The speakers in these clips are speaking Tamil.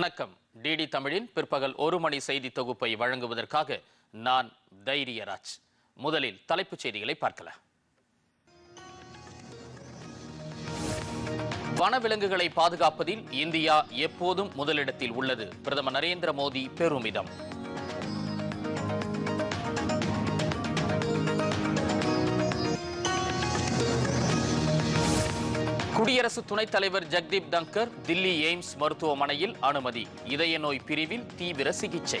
வணக்கம். டிடி தமிழின் பிற்பகல் ஒரு மணி செய்தி தொகுப்பை வழங்குவதற்காக நான் தைரியராஜ். முதலில் தலைப்புச் செய்திகளை பார்க்கலாம். வனவிலங்குகளை பாதுகாப்பதில் இந்தியா எப்போதும் முதலிடத்தில் உள்ளது. பிரதமர் நரேந்திர மோடி பெருமிதம். குடியரசு துணைத் தலைவர் ஜெக்தீப் தங்கர் தில்லி எய்ம்ஸ் மருத்துவமனையில் அனுமதி. இதய நோய் பிரிவில் தீவிர சிகிச்சை.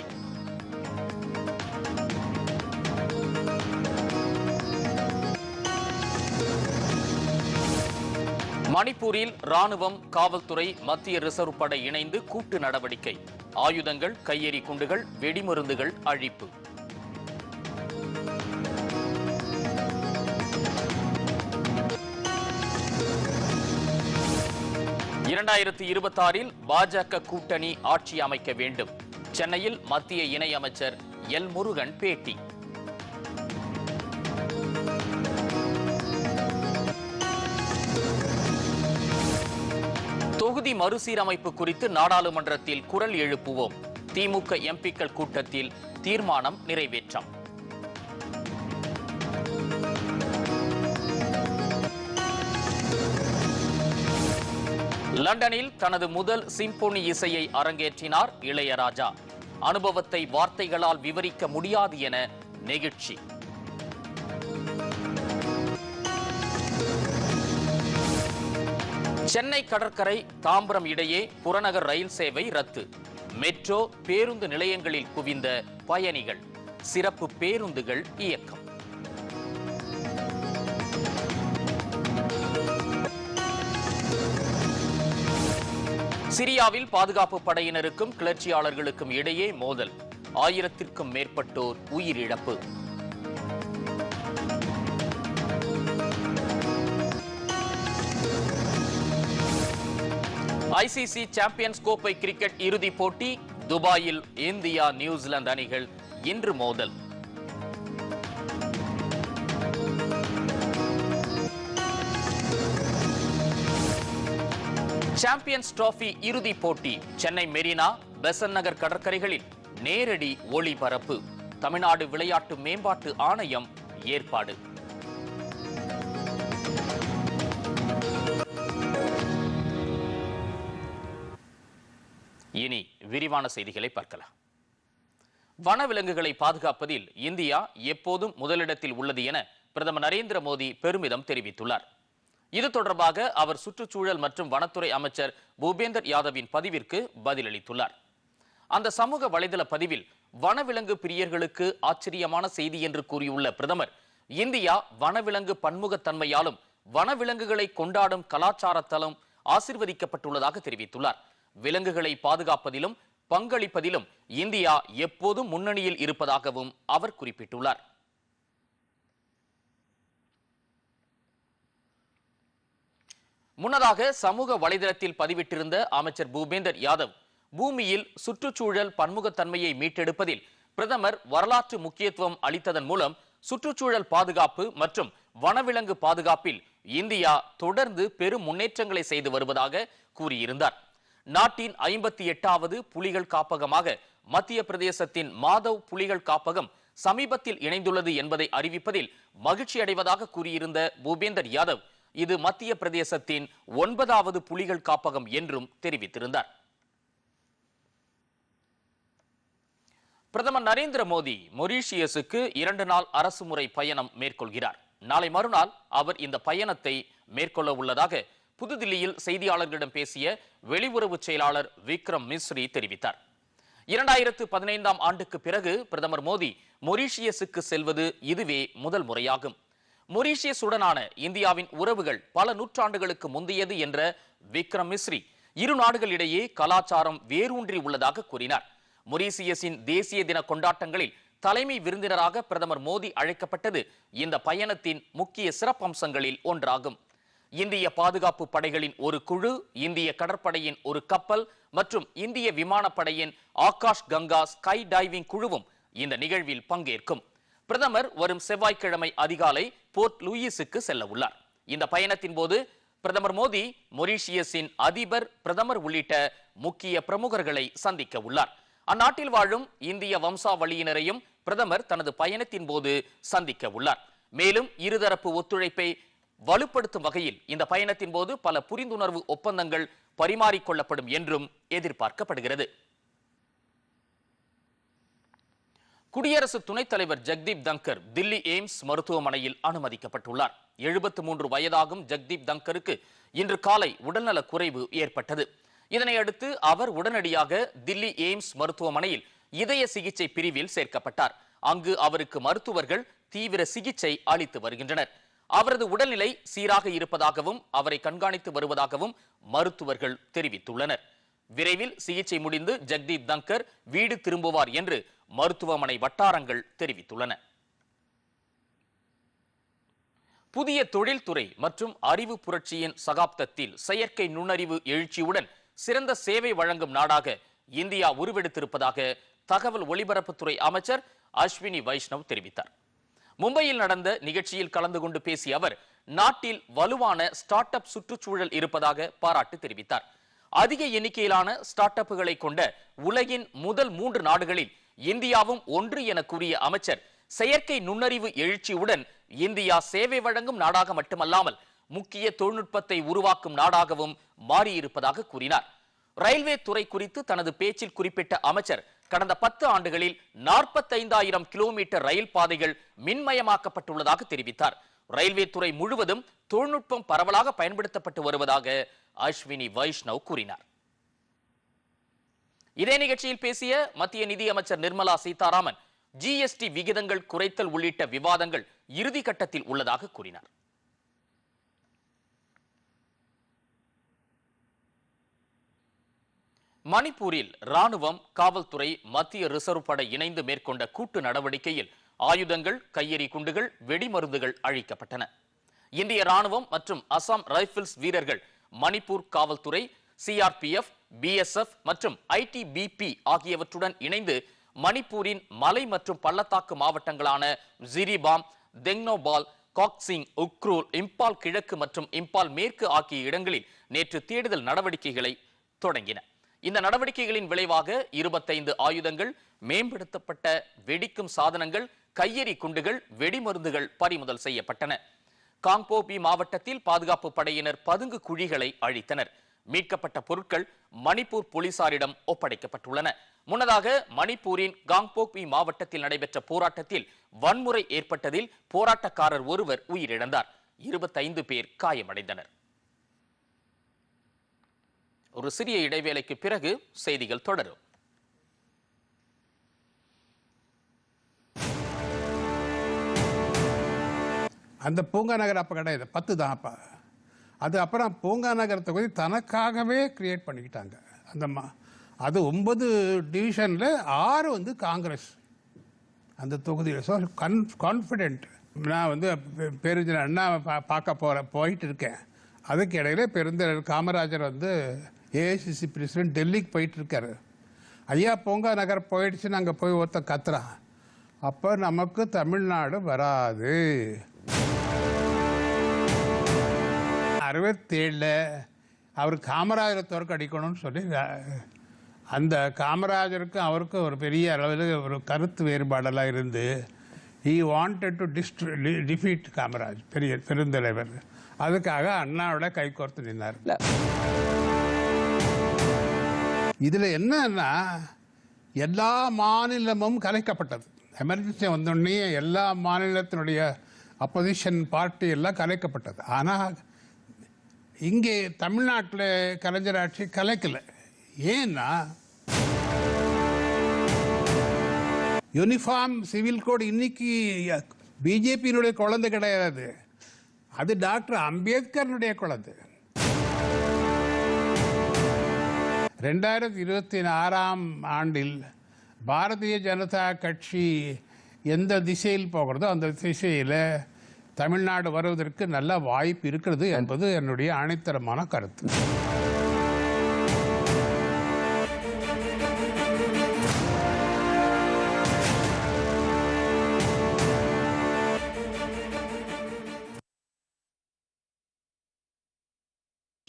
மணிப்பூரில் ராணுவம் காவல்துறை மத்திய ரிசர்வ் படை இணைந்து கூட்டு நடவடிக்கை. ஆயுதங்கள் கையெறி குண்டுகள் வெடிமருந்துகள் அழிப்பு. இரண்டாயிரத்தி இருபத்தாறில் பாஜக கூட்டணி ஆட்சி அமைக்க வேண்டும். சென்னையில் மத்திய இணையமைச்சர் எல் முருகன் பேட்டி. தொகுதி மறுசீரமைப்பு குறித்து நாடாளுமன்றத்தில் குரல் எழுப்புவோம். திமுக எம்பிக்கள் கூட்டத்தில் தீர்மானம் நிறைவேற்றம். லண்டனில் தனது முதல் சிம்போனி இசையை அரங்கேற்றினார் இளையராஜா. அனுபவத்தை வார்த்தைகளால் விவரிக்க முடியாது என நெகிழ்ச்சி. சென்னை கடற்கரை தாம்பரம் இடையே புறநகர் ரயில் சேவை ரத்து. மெட்ரோ பேருந்து நிலையங்களில் குவிந்த பயணிகள். சிறப்பு பேருந்துகள் இயக்கம். சிரியாவில் பாதுகாப்பு படையினருக்கும் கிளர்ச்சியாளர்களுக்கும் இடையே மோதல். ஆயிரத்திற்கும் மேற்பட்டோர் உயிரிழப்பு. ஐசிசி சாம்பியன்ஸ் கோப்பை கிரிக்கெட் இறுதிப் போட்டி துபாயில் இந்தியா நியூசிலாந்து அணிகள் இன்று மோதல். சாம்பியன்ஸ் டிராபி இறுதிப் போட்டி சென்னை மெரினா பெசன் நகர் கடற்கரைகளில் நேரடி ஒளிபரப்பு. தமிழ்நாடு விளையாட்டு மேம்பாட்டு ஆணையம் ஏற்பாடு. இனி விரிவான செய்திகளை பார்க்கலாம். வனவிலங்குகளை பாதுகாப்பதில் இந்தியா எப்போதும் முதலிடத்தில் உள்ளது என பிரதமர் நரேந்திர மோடி பெருமிதம் தெரிவித்துள்ளார். இது தொடர்பாக அவர் சுற்றுச்சூழல் மற்றும் வனத்துறை அமைச்சர் பூபேந்தர் யாதவின் பதிவிற்கு பதிலளித்துள்ளார். அந்த சமூக வலைதள பதிவில் வனவிலங்கு பிரியர்களுக்கு ஆச்சரியமான செய்தி என்று கூறியுள்ள பிரதமர் இந்தியா வனவிலங்கு பன்முகத்தன்மையாலும் வனவிலங்குகளை கொண்டாடும் கலாச்சாரத்தாலும் ஆசிர்வதிக்கப்பட்டுள்ளதாக தெரிவித்துள்ளார். விலங்குகளை பாதுகாப்பதிலும் பங்களிப்பதிலும் இந்தியா எப்போதும் முன்னணியில் இருப்பதாகவும் அவர் குறிப்பிட்டுள்ளார். முன்னதாக சமூக வலைதளத்தில் பதிவிட்டிருந்த அமைச்சர் பூபேந்தர் யாதவ் பூமியில் சுற்றுச்சூழல் பன்முகத்தன்மையை மீட்டெடுப்பதில் பிரதமர் வரலாற்று முக்கியத்துவம் அளித்ததன் மூலம் சுற்றுச்சூழல் பாதுகாப்பு மற்றும் வனவிலங்கு பாதுகாப்பில் இந்தியா தொடர்ந்து பெரும் முன்னேற்றங்களை செய்து வருவதாக கூறியிருந்தார். நாட்டின் ஐம்பத்தி எட்டாவது புலிகள் காப்பகமாக மத்திய பிரதேசத்தின் மாதவ் புலிகள் காப்பகம் சமீபத்தில் இணைந்துள்ளது என்பதை அறிவிப்பதில் மகிழ்ச்சி அடைவதாக கூறியிருந்த பூபேந்தர் யாதவ் இது மத்திய பிரதேசத்தின் ஒன்பதாவது புலிகள் காப்பகம் என்றும் தெரிவித்திருந்தார். பிரதமர் நரேந்திர மோடி மொரீஷியஸுக்கு இரண்டு நாள் அரசுமுறை பயணம் மேற்கொள்கிறார். நாளை மறுநாள் அவர் இந்த பயணத்தை மேற்கொள்ள உள்ளதாக புதுதில்லியில் செய்தியாளர்களிடம் பேசிய வெளியுறவு செயலாளர் விக்ரம் மிஸ்ரி தெரிவித்தார். இரண்டாயிரத்து பதினைந்தாம் ஆண்டுக்கு பிறகு பிரதமர் மோடி மொரீஷியஸுக்கு செல்வது இதுவே முதல் முறையாகும். மொரீஷியஸுடனான இந்தியாவின் உறவுகள் பல நூற்றாண்டுகளுக்கு முந்தையது என்ற விக்ரம் மிஸ்ரி இரு நாடுகளிடையே கலாச்சாரம் வேரூன்றி உள்ளதாக கூறினார். மொரீசியஸின் தேசிய தின கொண்டாட்டங்களில் தலைமை விருந்தினராக பிரதமர் மோடி அழைக்கப்பட்டது இந்த பயணத்தின் முக்கிய சிறப்பம்சங்களில் ஒன்றாகும். இந்திய பாதுகாப்பு படைகளின் ஒரு குழு இந்திய கடற்படையின் ஒரு கப்பல் மற்றும் இந்திய விமானப்படையின் ஆகாஷ் கங்கா ஸ்கை டைவிங் குழுவும் இந்த நிகழ்வில் பங்கேற்கும். பிரதமர் வரும் செவ்வாய்க்கிழமை அதிகாலை போர்ட் லூயிஸுக்கு செல்ல உள்ளார் இந்த பயணத்தின் போது பிரதமர் மோடி மொரீஷியஸின் அதிபர் பிரதமர் உள்ளிட்ட முக்கிய பிரமுகர்களை சந்திக்க உள்ளார். அந்நாட்டில் வாழும் இந்திய வம்சாவளியினரையும் பிரதமர் தனது பயணத்தின் போது சந்திக்க உள்ளார். மேலும் இருதரப்பு ஒத்துழைப்பை வலுப்படுத்தும் வகையில் இந்த பயணத்தின் போது பல புரிந்துணர்வு ஒப்பந்தங்கள் பரிமாறிக்கொள்ளப்படும் என்றும் எதிர்பார்க்கப்படுகிறது. குடியரசு துணைத் தலைவர் ஜெக்தீப் தங்கர் தில்லி எய்ம்ஸ் மருத்துவமனையில் அனுமதிக்கப்பட்டுள்ளார். எழுபத்து மூன்று வயதாகும் ஜெக்தீப் தங்கருக்கு இன்று காலை உடல்நலக் குறைவு ஏற்பட்டது. இதனையடுத்து அவர் உடனடியாக தில்லி எய்ம்ஸ் மருத்துவமனையில் இதய சிகிச்சை பிரிவில் சேர்க்கப்பட்டார். அங்கு அவருக்கு மருத்துவர்கள் தீவிர சிகிச்சை அளித்து வருகின்றனர். அவரது உடல்நிலை சீராக இருப்பதாகவும் அவரை கண்காணித்து வருவதாகவும் மருத்துவர்கள் தெரிவித்துள்ளனர். விரைவில் சிகிச்சை முடிந்து ஜெக்தீப் தங்கர் வீடு திரும்புவார் என்று மருத்துவமனை வட்டாரங்கள் தெரிவித்துள்ளன. புதிய தொழில்துறை மற்றும் அறிவு புரட்சியின் சகாப்தத்தில் செயற்கை நுண்ணறிவு எழுச்சியுடன் சிறந்த சேவை வழங்கும் நாடாக இந்தியா உருவெடுத்திருப்பதாக தகவல் ஒலிபரப்புத்துறை அமைச்சர் அஸ்வினி வைஷ்ணவ் தெரிவித்தார். மும்பையில் நடந்த நிகழ்ச்சியில் கலந்து கொண்டு பேசிய அவர் நாட்டில் வலுவான ஸ்டார்ட் அப் சுற்றுச்சூழல் இருப்பதாக பாராட்டு தெரிவித்தார். அதிக எண்ணிக்கையிலான ஸ்டார்ட் அப்புகளை கொண்ட உலகின் முதல் மூன்று நாடுகளில் இந்தியாவும் ஒன்று என கூறிய அமைச்சர் செயற்கை நுண்ணறிவு எழுச்சியுடன் இந்தியா சேவை வழங்கும் நாடாக மட்டுமல்லாமல் முக்கிய தொழில்நுட்பத்தை உருவாக்கும் நாடாகவும் மாறியிருப்பதாக கூறினார். ரயில்வே துறை குறித்து தனது பேச்சில் குறிப்பிட்ட அமைச்சர் கடந்த பத்து ஆண்டுகளில் நாற்பத்தைந்தாயிரம் கிலோமீட்டர் ரயில் பாதைகள் மின்மயமாக்கப்பட்டுள்ளதாக தெரிவித்தார். ரயில்வே துறை முழுவதும் தொழில்நுட்பம் பரவலாக பயன்படுத்தப்பட்டு வருவதாக அஸ்வினி வைஷ்ணவ் கூறினார். இதே நிகழ்ச்சியில் பேசிய மத்திய நிதியமைச்சர் நிர்மலா சீதாராமன் ஜிஎஸ்டி விகிதங்கள் குறைத்தல் உள்ளிட்ட விவாதங்கள் இறுதி கட்டத்தில் உள்ளதாக கூறினார். மணிப்பூரில் ராணுவம் காவல்துறை மத்திய ரிசர்வ் படை இணைந்து மேற்கொண்ட கூட்டு நடவடிக்கையில் ஆயுதங்கள் கையெறி குண்டுகள் வெடிமருந்துகள் அழிக்கப்பட்டன. இந்திய ராணுவம் மற்றும் அசாம் ரைபிள்ஸ் வீரர்கள் மணிப்பூர் காவல்துறை சிஆர்பிஎஃப் பிஎஸ்எஃப் மற்றும் ஐடிபிபி ஆகியவற்றுடன் இணைந்து மணிப்பூரின் மலை மற்றும் பள்ளத்தாக்கு மாவட்டங்களான ஜிரிபாம் தெங்னோபால் காக்சிங் உக்ரூல் இம்பால் கிழக்கு மற்றும் இம்பால் மேற்கு ஆகிய இடங்களில் நேற்று தேடுதல் நடவடிக்கைகளை தொடங்கின. இந்த நடவடிக்கைகளின் விளைவாக இருபத்தைந்து ஆயுதங்கள் மேம்படுத்தப்பட்ட வெடிக்கும் சாதனங்கள் கையெறி குண்டுகள் வெடிமருந்துகள் பறிமுதல் செய்யப்பட்டன. காங்போபி மாவட்டத்தில் பாதுகாப்பு படையினர் பதுங்கு குழிகளை அழித்தனர். மீட்கப்பட்ட பொருட்கள் மணிப்பூர் போலீசாரிடம் ஒப்படைக்கப்பட்டுள்ளன. முன்னதாக மணிப்பூரின் காங்போக்பி மாவட்டத்தில் நடைபெற்ற போராட்டத்தில் வன்முறை ஏற்பட்டதில் போராட்டக்காரர் ஒருவர் உயிரிழந்தார். இருபத்தைந்து பேர் காயமடைந்தனர். ஒரு சிறிய இடைவேளைக்கு பிறகு செய்திகள் தொடரும். அந்த பூங்கா நகர் அப்போ கிடையாது பத்து தான் அப்போ. அது அப்புறம் பூங்கா நகர் தொகுதி தனக்காகவே கிரியேட் பண்ணிக்கிட்டாங்க. அந்த மா அது ஒன்பது டிவிஷனில் ஆறு வந்து காங்கிரஸ். அந்த தொகுதியில். ஸோ கன் கான்ஃபிடென்ட் நான் வந்து பெ- அண்ணா பா பார்க்க போகிற போயிட்டு இருக்கேன். அதுக்கு இடையில பெருந்தலைவர் காமராஜர் வந்து ஏஐசிசி பிரசிடென்ட் டெல்லிக்கு போயிட்டு இருக்காரு ஐயா பொங்கா நகர் போயிடுச்சுன்னு அங்கே போய் ஒருத்தன் கத்துறான் அப்போ நமக்கு தமிழ்நாடு வராது. அறுபத்தேழில் அவர் காமராஜரை தோற்கடிக்கணும்னு சொல்லி அந்த காமராஜருக்கும் அவருக்கும் ஒரு பெரிய அளவில் ஒரு கருத்து வேறுபாடெல்லாம் இருந்து he wanted to destroy defeat Kamaraj பெரிய பெருந்தலைவர். அதுக்காக அண்ணாவோட கைகோர்த்து நின்றார் இதில் என்னன்னா எல்லா மாநிலமும் கலைக்கப்பட்டது. எமர்ஜென்சி வந்தோடனே எல்லா மாநிலத்தினுடைய அப்போசிஷன் பார்ட்டி எல்லாம் கலைக்கப்பட்டது. ஆனால் இங்கே தமிழ்நாட்டில் கலைஞர் ஆட்சி கலைக்கலை. ஏன்னா யூனிஃபார்ம் சிவில் கோட் இன்னைக்கு பிஜேபியினுடைய குழந்தை கிடையாது. அது டாக்டர் அம்பேத்கர்னுடைய குழந்தை. ரெண்டாயிரத்தி இருபத்தி ஆறாம் ஆண்டில் பாரதிய ஜனதா கட்சி எந்த திசையில் போகிறதோ அந்த திசையில் தமிழ்நாடு வருவதற்கு நல்ல வாய்ப்பு இருக்கிறது என்பது என்னுடைய ஆணைத்தரமான கருத்து.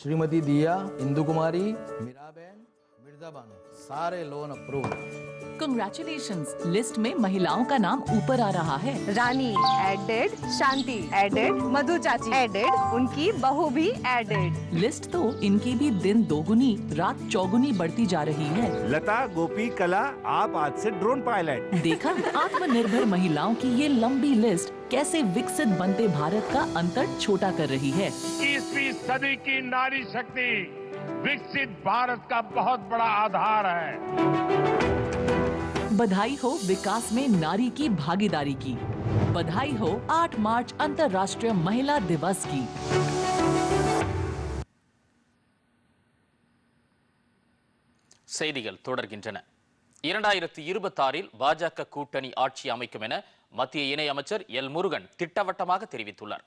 श्रीमती दिया इंदु कुमारी मीराबेन मिर्ज़ा बानो सारे लोन अप्रूव कंग्रेचुलेशंस लिस्ट में महिलाओं का नाम ऊपर आ रहा है। रानी एडेड शांति एडेड मधु चाची एडेड उनकी बहू भी एडेड लिस्ट तो इनकी भी दिन दोगुनी रात चौगुनी बढ़ती जा रही है। लता गोपी कला आप आज से ड्रोन पायलट देखा आत्मनिर्भर महिलाओं की ये लंबी लिस्ट कैसे विकसित बनते भारत का अंतर छोटा कर रही है इक्कीसवीं सदी की नारी शक्ति विकसित भारत का बहुत बड़ा आधार है बधाई हो विकास में नारी की भागीदारी की बधाई हो 8 मार्च अंतर्राष्ट्रीय महिला दिवस की செய்திகள் தொடர்கின்றன இரண்டாயிரத்தி இருபத்தாறில் பாஜக கூட்டணி ஆட்சி அமைக்கும் என மத்திய இணையமைச்சர் எல் முருகன் திட்டவட்டமாக தெரிவித்துள்ளார்.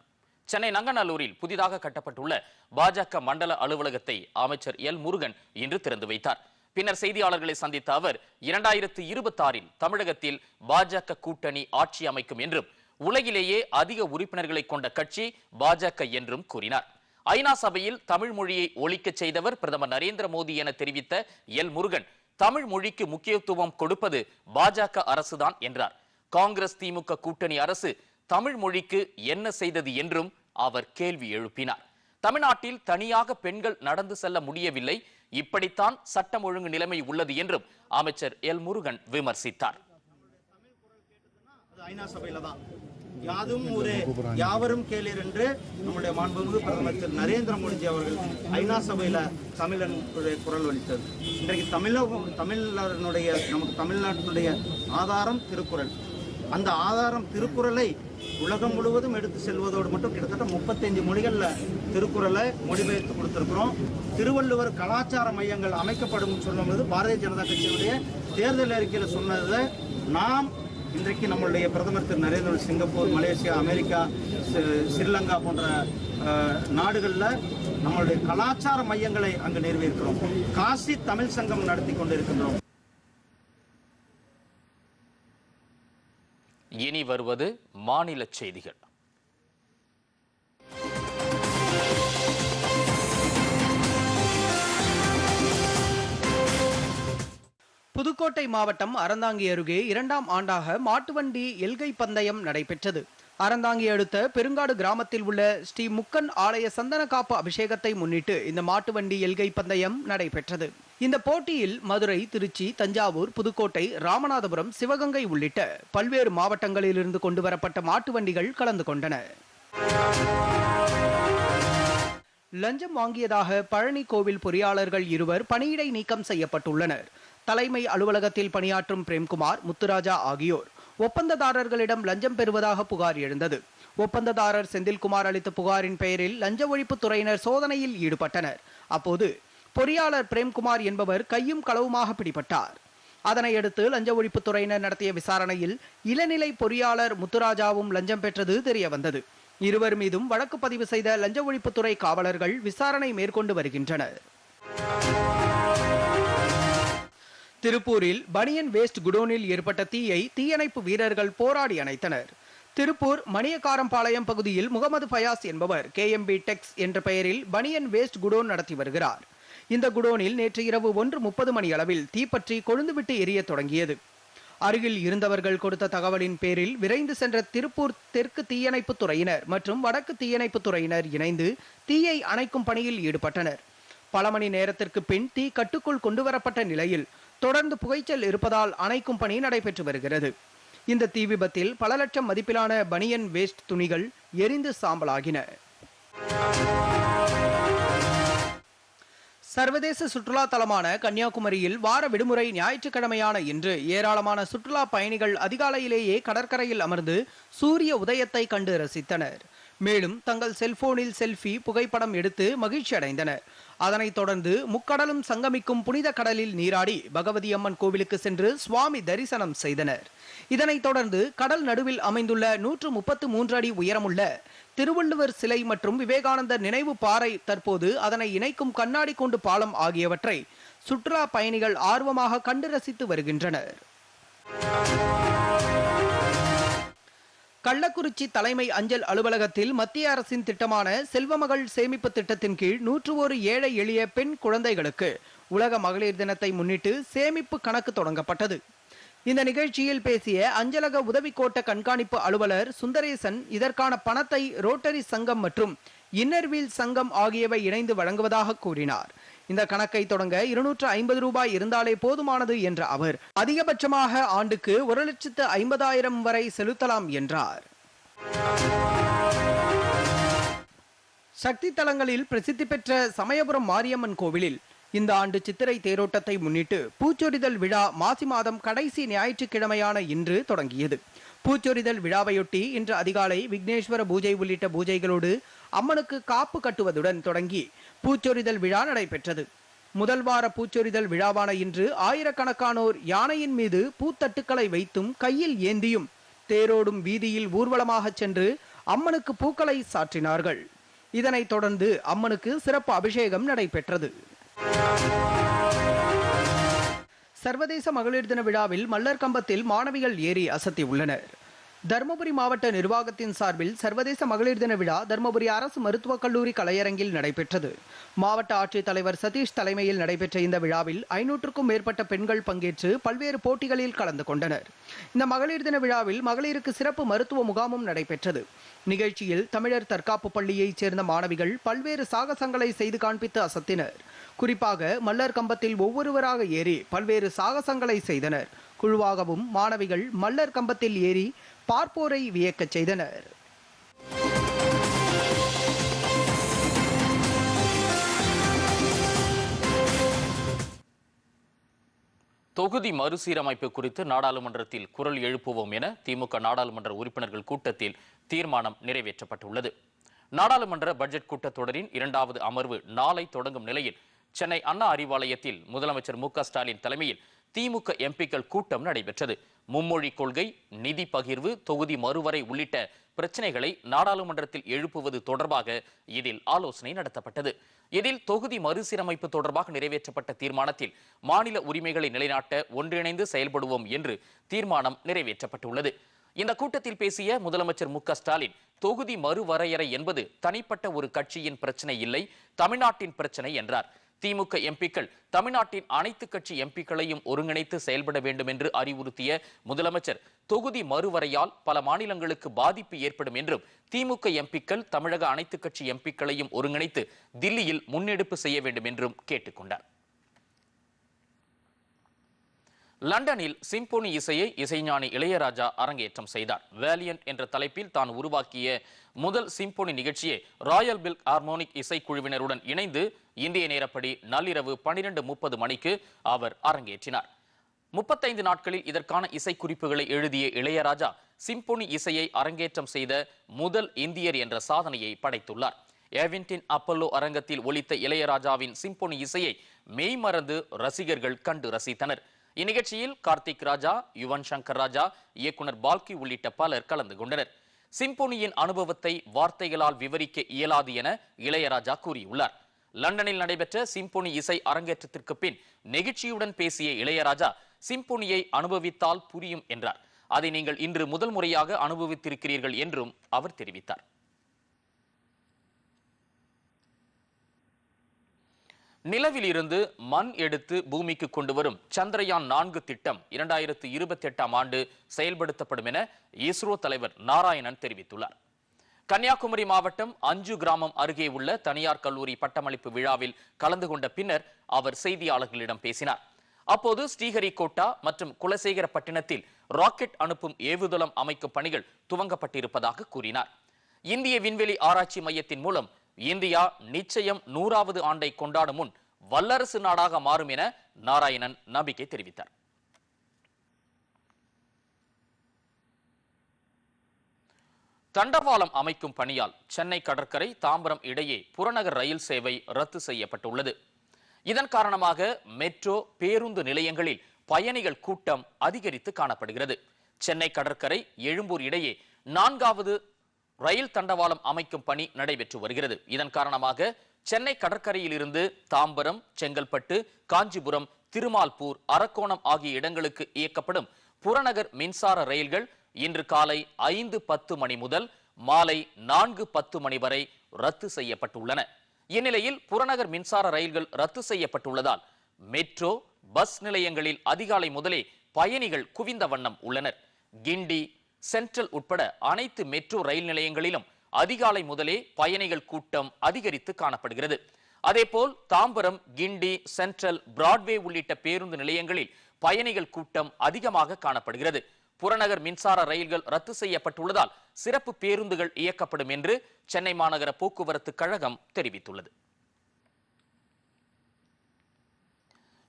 சென்னை நங்கநல்லூரில் புதிதாக கட்டப்பட்டுள்ள பாஜக மண்டல அலுவலகத்தை அமைச்சர் எல் முருகன் இன்று திறந்து வைத்தார். பின்னர் செய்தியாளர்களை சந்தித்த அவர் இரண்டாயிரத்து இருபத்தாறில் தமிழகத்தில் பாஜக கூட்டணி ஆட்சி அமைக்கும் என்றும் உலகிலேயே அதிக உறுப்பினர்களை கொண்ட கட்சி பாஜக என்றும் கூறினார். ஐநா சபையில் தமிழ் மொழியை ஒழிக்கச் செய்தவர் பிரதமர் நரேந்திர மோடி என தெரிவித்த எல் முருகன் தமிழ் மொழிக்கு முக்கியத்துவம் கொடுப்பது பாஜக அரசுதான் என்றார். காங்கிரஸ் திமுக கூட்டணி அரசு தமிழ் மொழிக்கு என்ன செய்தது என்றும் அவர் கேள்வி எழுப்பினார். தமிழ்நாட்டில் தனியாக பெண்கள் நடந்து செல்ல முடியவில்லை. இப்படித்தான் சட்டம் ஒழுங்கு நிலைமை உள்ளது என்றும் அமைச்சர் எல் முருகன் விமர்சித்தார். ஐநா சபையில தான். யாதும் ஊரே யாவரும் கேளீர் என்று நம்முடைய மாண்புமிகு பிரதமர் திரு நரேந்திர மோடிஜி அவர்கள் ஐநா சபையில தமிழன் குரல் ஒலித்தது இன்றைக்கு தமிழகம் தமிழனுடைய நமக்கு தமிழ்நாட்டினுடைய ஆதாரம் திருக்குறள். அந்த ஆதாரம் திருக்குறளை உலகம் முழுவதும் எடுத்து செல்வதோடு மட்டும் கிட்டத்தட்ட முப்பத்தஞ்சு மொழிகளில் திருக்குறளை மொழிபெயர்த்து கொடுத்துருக்குறோம். திருவள்ளுவர் கலாச்சார மையங்கள் அமைக்கப்படும் சொல்லும்போது பாரதிய ஜனதா கட்சியினுடைய தேர்தல் அறிக்கையில் சொன்னதை நாம் இன்றைக்கு நம்மளுடைய பிரதமர் Thiru Narendra Modi Singapore Malaysia America Sri Lanka போன்ற நாடுகளில் நம்மளுடைய கலாச்சார மையங்களை அங்கு நிறுவியிருக்கிறோம் காசி தமிழ் சங்கம் நடத்தி கொண்டிருக்கின்றோம். இனி வருவது மாநில செய்திகள். புதுக்கோட்டை மாவட்டம் அறந்தாங்கி அருகே இரண்டாம் ஆண்டாக மாட்டுவண்டி எல்கை பந்தயம் நடைபெற்றது. அறந்தாங்கி அடுத்த பெருங்காடு கிராமத்தில் உள்ள ஸ்ரீ முக்கன் ஆலய சந்தன காப்பு அபிஷேகத்தை முன்னிட்டு இந்த மாட்டுவண்டி எல்கை பந்தயம் நடைபெற்றது. இந்த போட்டியில் மதுரை திருச்சி தஞ்சாவூர் புதுக்கோட்டை ராமநாதபுரம் சிவகங்கை உள்ளிட்ட பல்வேறு மாவட்டங்களிலிருந்து கொண்டு வரப்பட்ட மாட்டு வண்டிகள் கலந்து கொண்டன. லஞ்சம் வாங்கியதாக பழனி கோவில் பொறியாளர்கள் இருவர் பணியிடை நீக்கம் செய்யப்பட்டுள்ளனர். தலைமை அலுவலகத்தில் பணியாற்றும் பிரேம்குமார் முத்துராஜா ஆகியோர் ஒப்பந்ததாரர்களிடம் லஞ்சம் பெறுவதாக புகார் எழுந்தது. ஒப்பந்ததாரர் செந்தில்குமார் அளித்த புகாரின் பெயரில் லஞ்ச ஒழிப்பு துறையினர் சோதனையில் ஈடுபட்டனர். அப்போது பொறியாளர் பிரேம்குமார் என்பவர் கையும் களவுமாக பிடிபட்டார். அதனையடுத்து லஞ்ச ஒழிப்புத்துறையினர் நடத்திய விசாரணையில் இளநிலை பொறியாளர் முத்துராஜாவும் லஞ்சம் பெற்றது தெரிய வந்தது இருவர் மீதும் வழக்கு பதிவு செய்த லஞ்ச ஒழிப்புத்துறை காவலர்கள் விசாரணை மேற்கொண்டு வருகின்றனர். திருப்பூரில் பனியன் வேஸ்ட் குடோனில் ஏற்பட்ட தீயை தீயணைப்பு வீரர்கள் போராடி அணைத்தனர். திருப்பூர் மணியக்காரம்பாளையம் பகுதியில் முகமது ஃபயாஸ் என்பவர் கேஎம்பி டெக்ஸ் என்ற பெயரில் பனியன் வேஸ்ட் குடோன் நடத்தி வருகிறார். இந்த குடோனில் நேற்று இரவு ஒன்று முப்பது மணி அளவில் தீப்பற்றி கொழுந்துவிட்டு எரிய தொடங்கியது. அருகில் இருந்தவர்கள் கொடுத்த தகவலின் பேரில் விரைந்து சென்ற திருப்பூர் தெற்கு தீயணைப்புத் துறையினர் மற்றும் வடக்கு தீயணைப்புத் துறையினர் இணைந்து தீயை அணைக்கும் பணியில் ஈடுபட்டனர். பல மணி நேரத்திற்கு பின் தீ கட்டுக்குள் கொண்டுவரப்பட்ட நிலையில் தொடர்ந்து புகைச்சல் இருப்பதால் அணைக்கும் பணி நடைபெற்று வருகிறது. இந்த தீ விபத்தில் பல லட்சம் மதிப்பிலான பனியன் வேஸ்ட் துணிகள் எரிந்து சாம்பலாகின. சர்வதேச சுற்றுலா தலமான கன்னியாகுமரியில் வார விடுமுறை ஞாயிற்றுக்கிழமையான இன்று ஏராளமான சுற்றுலா பயணிகள் அதிகாலையிலேயே கடற்கரையில் அமர்ந்து சூரிய உதயத்தை கண்டு ரசித்தனர். மேலும் தங்கள் செல்போனில் செல்ஃபி புகைப்படம் எடுத்து மகிழ்ச்சி அடைந்தனர் அதனைத் தொடர்ந்து முக்கடலும் சங்கமிக்கும் புனித கடலில் நீராடி பகவதி அம்மன் கோவிலுக்கு சென்று சுவாமி தரிசனம் செய்தனர். இதனைத் தொடர்ந்து கடல் நடுவில் அமைந்துள்ள நூற்று முப்பத்து மூன்று அடி உயரமுள்ள திருவள்ளுவர் சிலை மற்றும் விவேகானந்தர் நினைவு பாறை தற்போது அதனை இணைக்கும் கண்ணாடி கொண்டு பாலம் ஆகியவற்றை சுற்றுலா பயணிகள் ஆர்வமாக கண்டு ரசித்து வருகின்றனர். கள்ளக்குறிச்சி தலைமை அஞ்சல் அலுவலகத்தில் மத்திய அரசின் திட்டமான செல்வமகள் சேமிப்பு திட்டத்தின் கீழ் நூற்று ஒரு ஏழை எளிய பெண் குழந்தைகளுக்கு உலக மகளிர் தினத்தை முன்னிட்டு சேமிப்பு கணக்கு தொடங்கப்பட்டது. இந்த நிகழ்ச்சியில் பேசிய அஞ்சலக உதவி கோட்ட கண்காணிப்பு அலுவலர் சுந்தரேசன் இதற்கான பணத்தை ரோட்டரி சங்கம் மற்றும் இன்னர்வீல் சங்கம் ஆகியவை இணைந்து வழங்குவதாக கூறினார். இந்த கணக்கை தொடங்க இருநூற்று ஐம்பது ரூபாய் இருந்தாலே போதுமானது என்ற அவர் அதிகபட்சமாக ஆண்டுக்கு ஒரு லட்சத்து ஐம்பதாயிரம் வரை செலுத்தலாம் என்றார். சக்தி தலங்களில் பிரசித்தி பெற்ற சமயபுரம் மாரியம்மன் கோவிலில் இந்த ஆண்டு சித்திரை தேரோட்டத்தை முன்னிட்டு பூச்சொரிதல் விழா மாசி மாதம் கடைசி ஞாயிற்றுக்கிழமையான இன்று தொடங்கியது. பூச்சொரிதல் விழாவையொட்டி இன்று அதிகாலை விக்னேஸ்வர பூஜை உள்ளிட்ட பூஜைகளோடு அம்மனுக்கு காப்பு கட்டுவதுடன் தொடங்கி பூச்சொரிதல் விழா நடைபெற்றது. முதல் வார பூச்சொரிதல் விழாவான இன்று ஆயிரக்கணக்கானோர் யானையின் மீது பூத்தட்டுக்களை வைத்தும் கையில் ஏந்தியும் தேரோடும் வீதியில் ஊர்வலமாகச் சென்று அம்மனுக்கு பூக்களை சாற்றினார்கள். இதனைத் தொடர்ந்து அம்மனுக்கு சிறப்பு அபிஷேகம் நடைபெற்றது. சர்வதேச மகளிர் தின விழாவில் மல்லர் கம்பத்தில் மாணவிகள் ஏறி அசத்தி உள்ளனர். தருமபுரி மாவட்ட நிர்வாகத்தின் சார்பில் சர்வதேச மகளிர் தின விழா தருமபுரி அரசு மருத்துவக் கல்லூரி கலையரங்கில் நடைபெற்றது. மாவட்ட ஆட்சித்தலைவர் சதீஷ் தலைமையில் நடைபெற்ற இந்த விழாவில் ஐநூற்றுக்கும் மேற்பட்ட பெண்கள் பங்கேற்று பல்வேறு போட்டிகளில் கலந்து கொண்டனர். இந்த மகளிர் தின விழாவில் மகளிருக்கு சிறப்பு மருத்துவ முகாமும் நடைபெற்றது. நிகழ்ச்சியில் தமிழர் தற்காப்பு பள்ளியைச் சேர்ந்த மாணவிகள் பல்வேறு சாகசங்களை செய்து காண்பித்து அசத்தினர். குறிப்பாக மல்லர் கம்பத்தில் ஒவ்வொருவராக ஏறி பல்வேறு சாகசங்களை செய்தனர். குழுவாகவும் மாணவிகள் மல்லர் கம்பத்தில் ஏறி பார்ப்போரை வியக்கச் செய்தனர். தொகுதி மறுசீரமைப்பு குறித்து நாடாளுமன்றத்தில் குரல் எழுப்புவோம் என திமுக நாடாளுமன்ற உறுப்பினர்கள் கூட்டத்தில் தீர்மானம் நிறைவேற்றப்பட்டுள்ளது. நாடாளுமன்ற பட்ஜெட் கூட்டத்தொடரின் இரண்டாவது அமர்வு நாளை தொடங்கும் நிலையில் சென்னை அண்ணா அறிவாலயத்தில் முதலமைச்சர் மு க ஸ்டாலின் தலைமையில் திமுக எம்பிக்கள் கூட்டம் நடைபெற்றது. மும்மொழி கொள்கை நிதி பகிர்வு தொகுதி மறுவரை உள்ளிட்ட பிரச்சனைகளை நாடாளுமன்றத்தில் எழுப்புவது தொடர்பாக இதில் ஆலோசனை நடத்தப்பட்டது. இதில் தொகுதி மறுசீரமைப்பு தொடர்பாக நிறைவேற்றப்பட்ட தீர்மானத்தில் மாநில உரிமைகளை நிலைநாட்ட ஒன்றிணைந்து செயல்படுவோம் என்று தீர்மானம் நிறைவேற்றப்பட்டுள்ளது. இந்த கூட்டத்தில் பேசிய முதலமைச்சர் மு ஸ்டாலின் தொகுதி மறுவரையறை என்பது தனிப்பட்ட ஒரு கட்சியின் பிரச்சனை இல்லை தமிழ்நாட்டின் பிரச்சனை என்றார். திமுக எம்பிக்கள் தமிழ்நாட்டின் அனைத்து கட்சி எம்பிக்களையும் ஒருங்கிணைத்து செயல்பட வேண்டும் என்று அறிவுறுத்திய முதலமைச்சர் தொகுதி மறுவரையால் பல மாநிலங்களுக்கு பாதிப்பு ஏற்படும் என்றும் திமுக எம்பிக்கள் தமிழக அனைத்து கட்சி எம்பிக்களையும் ஒருங்கிணைத்து தில்லியில் முன்னெடுப்பு செய்ய வேண்டும் என்றும் கேட்டுக்கொண்டார். லண்டனில் சிம்போனி இசையை இசைஞானி இளையராஜா அரங்கேற்றம் செய்தார். வேலியன்ட் என்ற தலைப்பில் தான் உருவாக்கிய முதல் சிம்போனி நிகழ்ச்சியை ராயல் பில் ஹார்மோனிக் இசைக்குழுவினருடன் இணைந்து இந்திய நேரப்படி நள்ளிரவு பனிரெண்டு முப்பது மணிக்கு அவர் அரங்கேற்றினார். முப்பத்தைந்து நாட்களில் இதற்கான இசைக்குறிப்புகளை எழுதிய இளையராஜா சிம்போனி இசையை அரங்கேற்றம் செய்த முதல் இந்தியர் என்ற சாதனையை படைத்துள்ளார். ஏவின்டின் அப்பல்லோ அரங்கத்தில் ஒலித்த இளையராஜாவின் சிம்போனி இசையை மெய்மறந்து ரசிகர்கள் கண்டு ரசித்தனர். இந்நிகழ்ச்சியில் கார்த்திக் ராஜா யுவன் சங்கர் ராஜா இயக்குனர் பால்கி உள்ளிட்ட பலர் கலந்து கொண்டனர். சிம்போனியின் அனுபவத்தை வார்த்தைகளால் விவரிக்க இயலாது என இளையராஜா கூறியுள்ளார். லண்டனில் நடைபெற்ற சிம்போனி இசை அரங்கேற்றத்திற்கு பின் நெகிழ்ச்சியுடன் பேசிய இளையராஜா சிம்போனியை அனுபவித்தால் புரியும் என்றார். அதை நீங்கள் இன்று முதல் முறையாக அனுபவித்திருக்கிறீர்கள் என்றும் அவர் தெரிவித்தார். நிலவில் இருந்து மண் எடுத்து பூமிக்கு கொண்டு வரும் சந்திரயான் நான்கு திட்டம் இரண்டாயிரத்து இருபத்தி எட்டாம் ஆண்டு செயல்படுத்தப்படும் என இஸ்ரோ தலைவர் நாராயணன் தெரிவித்துள்ளார். கன்னியாகுமரி மாவட்டம் அஞ்சு கிராமம் அருகே உள்ள தனியார் கல்லூரி பட்டமளிப்பு விழாவில் கலந்து கொண்ட பின்னர் அவர் செய்தியாளர்களிடம் பேசினார். அப்போது ஸ்ரீஹரிகோட்டா மற்றும் குலசேகரப்பட்டினத்தில் ராக்கெட் அனுப்பும் ஏவுதளம் அமைக்கும் பணிகள் துவங்கப்பட்டிருப்பதாக கூறினார். இந்திய விண்வெளி ஆராய்ச்சி மையத்தின் மூலம் இந்தியா நிச்சயம் நூறாவது ஆண்டை கொண்டாடும் முன் வல்லரசு நாடாக மாறும் என நாராயணன் நம்பிக்கை தெரிவித்தார். தண்டவாளம் அமைக்கும் பணியால் சென்னை கடற்கரை தாம்பரம் இடையே புறநகர் ரயில் சேவை ரத்து செய்யப்பட்டுள்ளது. இதன் காரணமாக மெட்ரோ பேருந்து நிலையங்களில் பயணிகள் கூட்டம் அதிகரித்து காணப்படுகிறது. சென்னை கடற்கரை எழும்பூர் இடையே நான்காவது ரயில் தண்டவாளம் அமைக்கும் பணி நடைபெற்று வருகிறது. இதன் காரணமாக சென்னை கடற்கரையில் இருந்து தாம்பரம் செங்கல்பட்டு காஞ்சிபுரம் திருமால்பூர் அரக்கோணம் ஆகிய இடங்களுக்கு இயக்கப்படும் புறநகர் மின்சார ரயில்கள் இன்று காலை ஐந்து பத்து மணி முதல் மாலை நான்கு பத்து மணி வரை ரத்து செய்யப்பட்டுள்ளன. இந்நிலையில் புறநகர் மின்சார ரயில்கள் ரத்து செய்யப்பட்டுள்ளதால் மெட்ரோ பஸ் நிலையங்களில் அதிகாலை முதலே பயணிகள் குவிந்த வண்ணம் உள்ளனர். கிண்டி சென்ட்ரல் உட்பட அனைத்து மெட்ரோ ரயில் நிலையங்களிலும் அதிகாலை முதலே பயணிகள் கூட்டம் அதிகரித்து காணப்படுகிறது. அதேபோல் தாம்பரம் கிண்டி சென்ட்ரல் பிராட்வே உள்ளிட்ட பேருந்து நிலையங்களில் பயணிகள் கூட்டம் அதிகமாக காணப்படுகிறது. புறநகர் மின்சார ரயில்கள் ரத்து செய்யப்பட்டுள்ளதால் சிறப்பு பேருந்துகள் இயக்கப்படும் என்று சென்னை மாநகர போக்குவரத்து கழகம் தெரிவித்துள்ளது.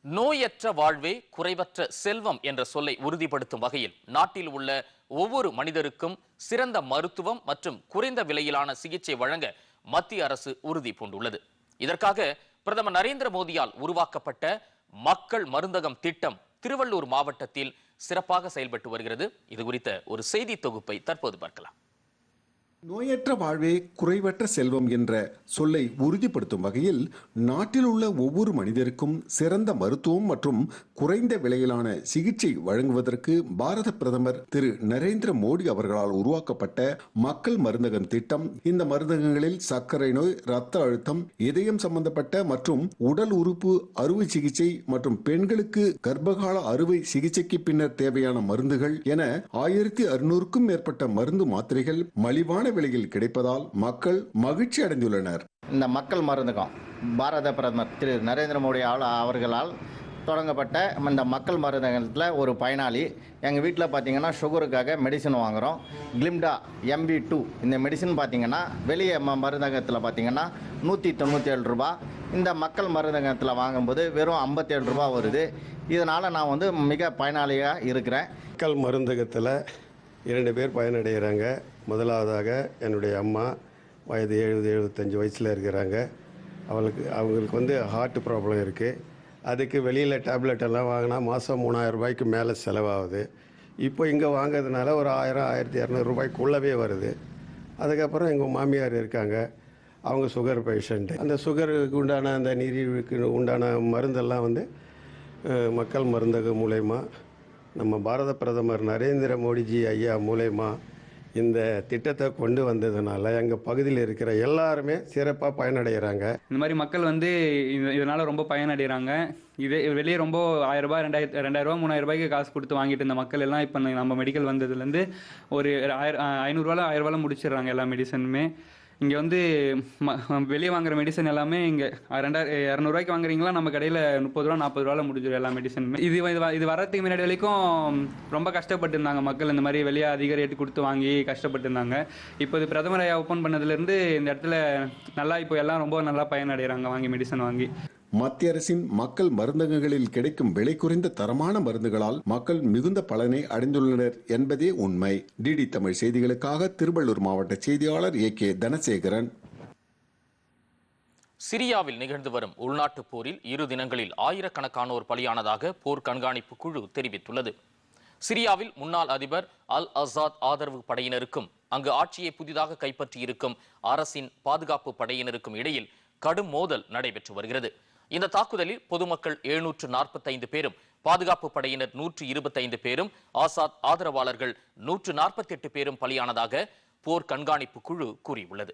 நோயற்ற வாழ்வே குறைவற்ற செல்வம் என்ற சொல்லை உறுதிப்படுத்தும் வகையில் நாட்டில் உள்ள ஒவ்வொரு மனிதருக்கும் சிறந்த மருத்துவம் மற்றும் குறைந்த விலையிலான சிகிச்சை வழங்க மத்திய அரசு உறுதி பூண்டுள்ளது. இதற்காக பிரதமர் நரேந்திர மோடியால் உருவாக்கப்பட்ட மக்கள் மருந்தகம் திட்டம் திருவள்ளூர் மாவட்டத்தில் சிறப்பாக செயல்பட்டு வருகிறது. இது குறித்த ஒரு செய்தி தொகுப்பை தற்போது பார்க்கலாம். நோயற்ற வாழ்வே குறைவற்ற செல்வம் என்ற சொல்லை உறுதிப்படுத்தும் வகையில் நாட்டில் உள்ள ஒவ்வொரு மனிதருக்கும் சிறந்த மருத்துவம் மற்றும் குறைந்த விலையிலான சிகிச்சை வழங்குவதற்கு பாரத பிரதமர் திரு நரேந்திர மோடி அவர்களால் உருவாக்கப்பட்ட மக்கள் மருந்தகம் திட்டம். இந்த மருந்தகங்களில் சர்க்கரை நோய் இரத்த அழுத்தம் இதயம் சம்பந்தப்பட்ட மற்றும் உடல் உறுப்பு அறுவை சிகிச்சை மற்றும் பெண்களுக்கு கர்ப்பகால அறுவை சிகிச்சைக்கு பின்னர் தேவையான மருந்துகள் என ஆயிரத்தி அறுநூறுக்கும் மேற்பட்ட மருந்து மாத்திரைகள் மலிவான விலையில் கிடைப்பதால் மக்கள் மகிழ்ச்சி அடைந்துள்ளனர். இந்த மக்கள் மருந்தகம் பாரத பிரதமர் திரு நரேந்திர மோடி அவ- அவர்களால் தொடங்கப்பட்ட இந்த மக்கள் மருந்தகத்தில் ஒரு பயனாளி. எங்கள் வீட்டில் பார்த்தீங்கன்னா சுகருக்காக மெடிசன் வாங்குகிறோம் கிளிம்டா எம்பி டூ இந்த மெடிசன் பார்த்தீங்கன்னா வெளியே ம மருந்தகத்தில் பார்த்தீங்கன்னா நூற்றி தொண்ணூற்றி ஏழு ரூபா. இந்த மக்கள் மருந்தகத்தில் வாங்கும்போது வெறும் ஐம்பத்தேழு ரூபா வருது. இதனால் நான் வந்து மிக பயனாளியாக இருக்கிறேன். மக்கள் மருந்தகத்தில் இரண்டு பேர் பயனடைகிறாங்க முதலாவதாக என்னுடைய அம்மா வயது எழுபது எழுபத்தஞ்சு வயசில் இருக்கிறாங்க. அவளுக்கு அவங்களுக்கு வந்து ஹார்ட் ப்ராப்ளம் இருக்குது அதுக்கு வெளியில் டேப்லெட் எல்லாம் வாங்கினா மாதம் மூணாயிரம் ரூபாய்க்கு மேலே செலவாகுது. இப்போ இங்கே வாங்குறதுனால ஒரு ஆயிரம் ஆயிரத்தி இரநூறுபாய்க்குள்ளவே வருது. அதுக்கப்புறம் எங்கள் மாமியார் இருக்காங்க. அவங்க சுகர் பேஷண்ட்டு அந்த சுகருக்கு உண்டான அந்த நீரிழிவுக்கு உண்டான மருந்தெல்லாம் வந்து மக்கள் மருந்தகம் மூலயமா நம்ம பாரத பிரதமர் நரேந்திர மோடிஜி ஐயா மூலயமா இந்த திட்டத்தை கொண்டு வந்ததுனால எங்கள் பகுதியில் இருக்கிற எல்லாருமே சிறப்பாக பயனடைகிறாங்க இந்த மாதிரி மக்கள் வந்து இது இதனால் ரொம்ப பயனடைகிறாங்க இதே வெளியே ரொம்ப ஆயிரம் ரூபாய் ரெண்டாயிரத்தி ரெண்டாயிரம் ரூபாய் மூணாயிரம் ரூபாய்க்கு காசு கொடுத்து வாங்கிட்டு இருந்த மக்கள் எல்லாம் இப்போ நம்ம மெடிக்கல் வந்ததுலேருந்து ஒரு ஆயிரம் ஐநூறுரூவால ஆயிரம் முடிச்சிடுறாங்க எல்லா மெடிசனுமே இங்கே வந்து ம- வெளியே வாங்குற மெடிசன் எல்லாமே இங்கே ரெண்டாயிரம் இரநூறுவாய்க்கு வாங்குறீங்களா? நம்ம கடையில் முப்பது ரூபா நாற்பது ரூபாவில் முடிஞ்சிடும் எல்லா மெடிசனுமே இது இது வரதுக்கு முன்னாடி வரைக்கும் ரொம்ப கஷ்டப்பட்டுருந்தாங்க மக்கள். இந்த மாதிரி வெளியே அதிக ரேட்டு கொடுத்து வாங்கி கஷ்டப்பட்டுருந்தாங்க. இப்போ இது பிரதமர் ஐயா ஓப்பன் பண்ணதுலேருந்து இந்த இடத்துல நல்லா இப்போ எல்லாம் ரொம்ப நல்லா பயனடைகிறாங்க வாங்கி மெடிசன் வாங்கி. மத்திய அரசின் மக்கள் மருந்தகங்களில் கிடைக்கும் விலை குறைந்த தரமான மருந்துகளால் மக்கள் மிகுந்த பலனை அடைந்துள்ளனர் என்பதே உண்மை. டிடி தமிழ் செய்திகளுக்காக திருவள்ளூர் மாவட்ட செய்தியாளர் ஏ கே தனசேகரன். சிரியாவில் நிகழ்ந்து வரும் உள்நாட்டுப் போரில் இரு தினங்களில் ஆயிரக்கணக்கானோர் பலியானதாக போர் கண்காணிப்பு குழு தெரிவித்துள்ளது. சிரியாவில் முன்னாள் அதிபர் அல் அசாத் ஆதரவு படையினருக்கும் அங்கு ஆட்சியை புதிதாக கைப்பற்றியிருக்கும் அரசின் பாதுகாப்பு படையினருக்கும் இடையில் கடும் மோதல் நடைபெற்று வருகிறது. இந்த தாக்குதலில் பொதுமக்கள் எழுநூற்று நாற்பத்தைந்து பேரும் பாதுகாப்பு படையினர் நூற்று இருபத்தைந்து பேரும் ஆசாத் ஆதரவாளர்கள் நூற்று நாற்பத்தி எட்டு பேரும் பலியானதாக போர் கண்காணிப்பு குழு கூறியுள்ளது.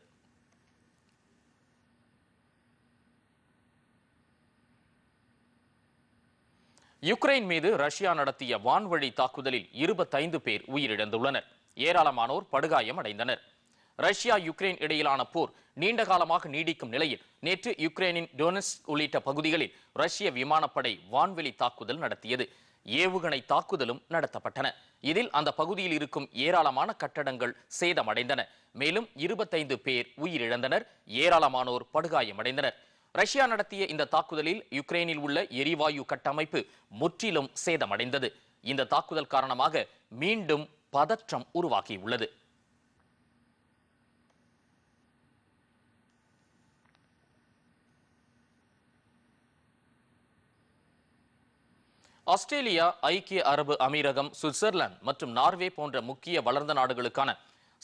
யுக்ரைன் மீது ரஷ்யா நடத்திய வான்வழி தாக்குதலில் இருபத்தைந்து பேர் உயிரிழந்துள்ளனர். ஏராளமானோர் படுகாயம் அடைந்தனர் ரஷ்யா யுக்ரைன் இடையிலான போர் நீண்ட காலமாக நீடிக்கும் நிலையில் நேற்று யுக்ரைனின் டொனஸ் உள்ளிட்ட பகுதிகளில் ரஷ்ய விமானப்படை வான்வெளி தாக்குதல் நடத்தியது. ஏவுகணை தாக்குதலும் நடத்தப்பட்டன. இதில் அந்த பகுதியில் இருக்கும் ஏராளமான கட்டடங்கள் சேதமடைந்தன. மேலும் இருபத்தைந்து பேர் உயிரிழந்தனர். ஏராளமானோர் படுகாயமடைந்தனர். ரஷ்யா நடத்திய இந்த தாக்குதலில் யுக்ரைனில் உள்ள எரிவாயு கட்டமைப்பு முற்றிலும் சேதமடைந்தது. இந்த தாக்குதல் காரணமாக மீண்டும் பதற்றம் உருவாகியுள்ளது. ஆஸ்திரேலியா ஐக்கிய அரபு அமீரகம் சுவிட்சர்லாந்து மற்றும் நார்வே போன்ற முக்கிய வளர்ந்த நாடுகளுக்கான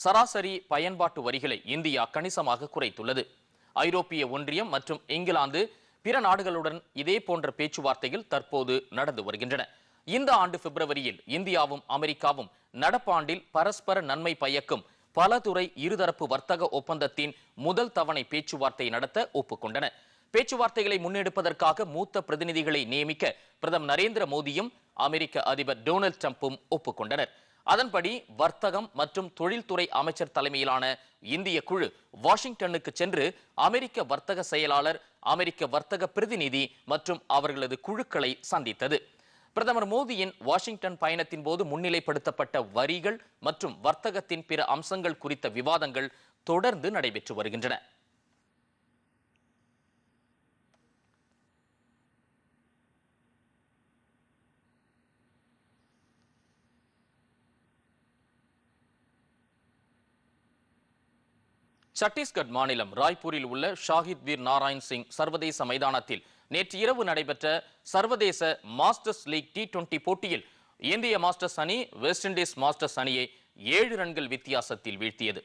சராசரி பயன்பாட்டு வரிகளை இந்தியா கணிசமாக குறைத்துள்ளது. ஐரோப்பிய ஒன்றியம் மற்றும் இங்கிலாந்து பிற நாடுகளுடன் இதே போன்ற பேச்சுவார்த்தைகள் தற்போது நடந்து வருகின்றன. இந்த ஆண்டு பிப்ரவரியில் இந்தியாவும் அமெரிக்காவும் நடப்பாண்டில் பரஸ்பர நன்மை பயக்கும் பலதுறை இருதரப்பு வர்த்தக ஒப்பந்தத்தின் முதல் தவணை பேச்சுவார்த்தை நடத்த ஒப்புக்கொண்டன. பேச்சுவார்த்தைகளை முன்னெடுப்பதற்காக மூத்த பிரதிநிதிகளை நியமிக்க பிரதமர் நரேந்திர மோடியும் அமெரிக்க அதிபர் டொனால்டு ட்ரம்பும் ஒப்புக்கொண்டனர். அதன்படி வர்த்தகம் மற்றும் தொழில்துறை அமைச்சர் தலைமையிலான இந்திய குழு வாஷிங்டனுக்கு சென்று அமெரிக்க வர்த்தக செயலாளர் அமெரிக்க வர்த்தக பிரதிநிதி மற்றும் அவர்களது குழுக்களை சந்தித்தது. பிரதமர் மோடியின் வாஷிங்டன் பயணத்தின் போது முன்னிலைப்படுத்தப்பட்ட வரிகள் மற்றும் வர்த்தகத்தின் பிற அம்சங்கள் குறித்த விவாதங்கள் தொடர்ந்து நடைபெற்று வருகின்றன. சட்டீஸ்கர் மாநிலம் ராய்ப்பூரில் உள்ள ஷாஹித் வீர் நாராயண் சிங் சர்வதேச மைதானத்தில் நேற்று இரவு நடைபெற்ற சர்வதேச மாஸ்டர்ஸ் லீக் டி டுவெண்டி போட்டியில் இந்திய மாஸ்டர்ஸ் அணி வெஸ்ட் இண்டீஸ் மாஸ்டர்ஸ் அணியை ஏழு ரன்கள் வித்தியாசத்தில் வீழ்த்தியது.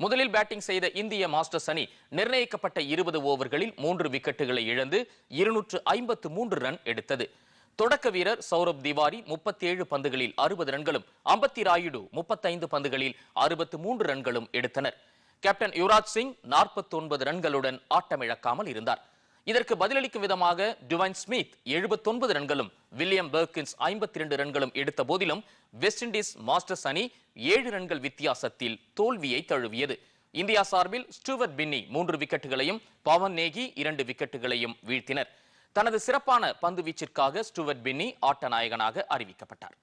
முதலில் பேட்டிங் செய்த இந்திய மாஸ்டர்ஸ் அணி நிர்ணயிக்கப்பட்ட இருபது ஓவர்களில் மூன்று விக்கெட்டுகளை இழந்து இருநூற்று ஐம்பத்து மூன்று ரன் எடுத்தது. தொடக்க வீரர் சௌரப் திவாரி முப்பத்தி ஏழு பந்துகளில் அறுபது ரன்களும் அம்பத்தி ராயுடு முப்பத்தைந்து பந்துகளில் அறுபத்து மூன்று ரன்களும் எடுத்தனர். கேப்டன் யுவராஜ் சிங் நாற்பத்தி ஒன்பது ரன்களுடன் ஆட்டமிழக்காமல் இருந்தார். இதற்கு பதிலளிக்கும் விதமாக டுவைன் ஸ்மித் 79 ரன்களும் வில்லியம் பெர்கின்ஸ் 52 ரன்களும் எடுத்த போதிலும் வெஸ்ட் இண்டீஸ் மாஸ்டர்ஸ் அணி ஏழு ரன்கள் வித்தியாசத்தில் தோல்வியை தழுவியது. இந்தியா சார்பில் ஸ்டூவர்ட் பின்னி மூன்று விக்கெட்டுகளையும் பவன் நேகி இரண்டு விக்கெட்டுகளையும் வீழ்த்தினர். தனது சிறப்பான பந்து வீச்சிற்காக ஸ்டூவர்ட் பின்னி ஆட்ட நாயகனாக அறிவிக்கப்பட்டார்.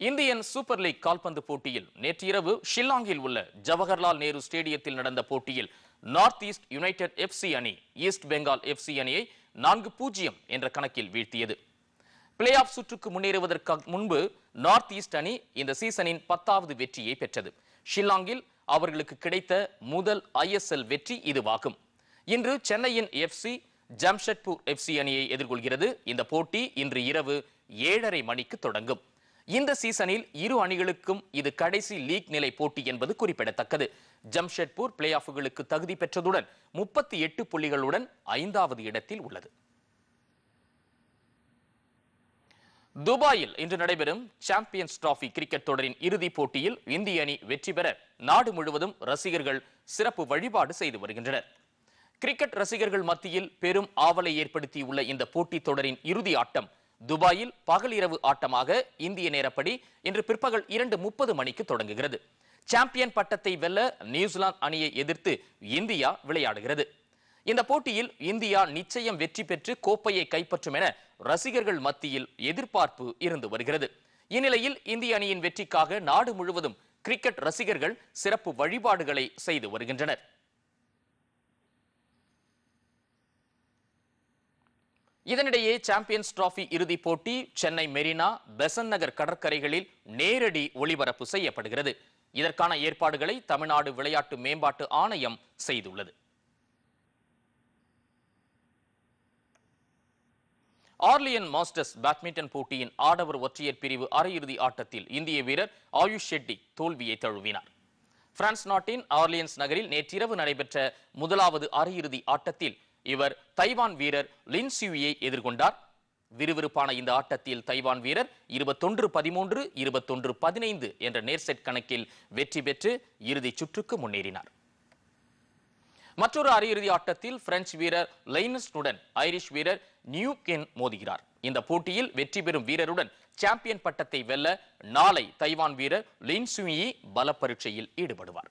இந்தியன் சூப்பர் லீக் கால்பந்து போட்டியில் நேற்று இரவு ஷில்லாங்கில் உள்ள ஜவஹர்லால் நேரு ஸ்டேடியத்தில் நடந்த போட்டியில் நார்த் ஈஸ்ட் யுனைடெட் எஃப்சி அணி ஈஸ்ட் பெங்கால் எஃப்சி அணியை நான்கு பூஜ்ஜியம் என்ற கணக்கில் வீழ்த்தியது. பிளே ஆஃப் சுற்றுக்கு முன்னேறுவதற்கு முன்பு நார்த் ஈஸ்ட் அணி இந்த சீசனின் பத்தாவது வெற்றியை பெற்றது. ஷில்லாங்கில் அவர்களுக்கு கிடைத்த முதல் ஐஎஸ்எல் வெற்றி இதுவாகும். இன்று சென்னையின் எஃப்சி ஜம்ஷெட்பூர் எஃப்சி அணியை எதிர்கொள்கிறது. இந்த போட்டி இன்று இரவு ஏழரை மணிக்கு தொடங்கும். இந்த சீசனில் இரு அணிகளுக்கும் இது கடைசி லீக் நிலை போட்டி என்பது குறிப்பிடத்தக்கது. ஜம்ஷெட்பூர் பிளே ஆஃபுகளுக்கு தகுதி பெற்றதுடன் முப்பத்தி எட்டு புள்ளிகளுடன் ஐந்தாவது இடத்தில் உள்ளது. துபாயில் இன்று நடைபெறும் சாம்பியன்ஸ் டிராபி கிரிக்கெட் தொடரின் இறுதிப் போட்டியில் இந்திய அணி வெற்றி பெற நாடு முழுவதும் ரசிகர்கள் சிறப்பு வழிபாடு செய்து வருகின்றனர். கிரிக்கெட் ரசிகர்கள் மத்தியில் பெரும் ஆவலை ஏற்படுத்தியுள்ள இந்த போட்டித் தொடரின் இறுதி ஆட்டம் துபாயில் பகல் இரவு ஆட்டமாக இந்திய நேரப்படி இன்று பிற்பகல் இரண்டு முப்பது மணிக்கு தொடங்குகிறது. சாம்பியன் பட்டத்தை வெல்ல நியூசிலாந்து அணியை எதிர்த்து இந்தியா விளையாடுகிறது. இந்த போட்டியில் இந்தியா நிச்சயம் வெற்றி பெற்று கோப்பையை கைப்பற்றும் என ரசிகர்கள் மத்தியில் எதிர்பார்ப்பு இருந்து வருகிறது. இந்நிலையில் இந்திய அணியின் வெற்றிக்காக நாடு முழுவதும் கிரிக்கெட் ரசிகர்கள் சிறப்பு வழிபாடுகளை செய்து வருகின்றனர். இதனிடையே சாம்பியன்ஸ் டிராபி இறுதிப் போட்டி சென்னை மெரினா பெசன் நகர் கடற்கரைகளில் நேரடி ஒளிபரப்பு செய்யப்படுகிறது. இதற்கான ஏற்பாடுகளை தமிழ்நாடு விளையாட்டு மேம்பாட்டு ஆணையம் செய்துள்ளது. ஆர்லியன் மாஸ்டர்ஸ் பேட்மிண்டன் போட்டியின் ஆடவர் ஒற்றையர் பிரிவு அரையிறுதி ஆட்டத்தில் இந்திய வீரர் ஆயுஷ் ஷெட்டி தோல்வியை தழுவினார். பிரான்ஸ் நாட்டின் ஆர்லியன்ஸ் நகரில் நேற்றிரவு நடைபெற்ற முதலாவது அரையிறுதி ஆட்டத்தில் இவர் தைவான் வீரர் லின் சியூயை எதிர்கொண்டார். விறுவிறுப்பான இந்த ஆட்டத்தில் தைவான் வீரர் இருபத்தொன்று பதிமூன்று இருபத்தொன்று பதினைந்து என்ற நேர்செட் கணக்கில் வெற்றி பெற்று இறுதிச் சுற்றுக்கு முன்னேறினார். மற்றொரு அரையிறுதி ஆட்டத்தில் பிரெஞ்சு வீரர் லைனஸ்னுடன் ஐரிஷ் வீரர் நியூ கென் மோதுகிறார். இந்த போட்டியில் வெற்றி பெறும் வீரருடன் சாம்பியன் பட்டத்தை வெல்ல நாளை தைவான் வீரர் லின் சுயி பல பரீட்சையில் ஈடுபடுவார்.